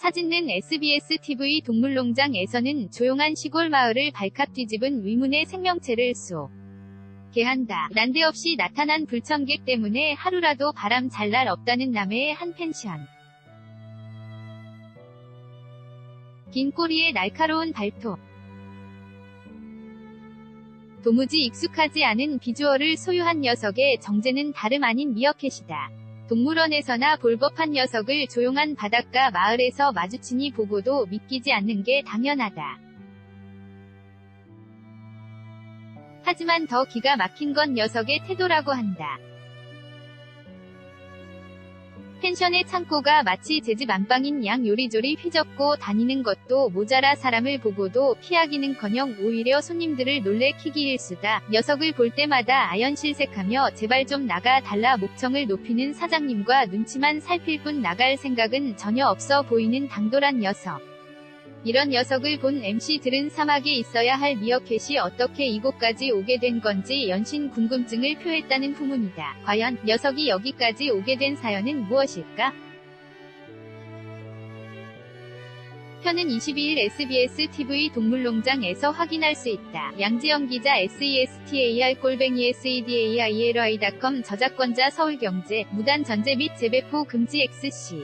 사진은 SBS TV 동물농장에서는 조용한 시골 마을을 발칵 뒤집은 위문의 생명체를 쏘게한다. 난데없이 나타난 불청객 때문에 하루라도 바람 잘 날 없다는 남해의 한 펜션. 긴 꼬리에 날카로운 발톱. 도무지 익숙하지 않은 비주얼을 소유한 녀석의 정체는 다름 아닌 미어캣이다. 동물원에서나 볼 법한 녀석을 조용한 바닷가 마을에서 마주치니 보고도 믿기지 않는 게 당연하다. 하지만 더 기가 막힌 건 녀석의 태도라고 한다. 펜션의 창고가 마치 제 집 안방인 양 요리조리 휘젓고 다니는 것도 모자라 사람을 보고도 피하기는커녕 오히려 손님들을 놀래키기 일수다. 녀석을 볼 때마다 아연실색하며 제발 좀 나가 달라 목청을 높이는 사장님과 눈치만 살필 뿐 나갈 생각은 전혀 없어 보이는 당돌한 녀석. 이런 녀석을 본 MC들은 사막에 있어야 할 미어캣이 어떻게 이곳까지 오게 된 건지 연신 궁금증을 표했다는 후문이다. 과연 녀석이 여기까지 오게 된 사연은 무엇일까? 편은 22일 SBS TV 동물농장에서 확인할 수 있다. 양지영 기자 SESTAR-SEDAIRI.com 저작권자 서울경제 무단 전제 및 재배포 금지 XC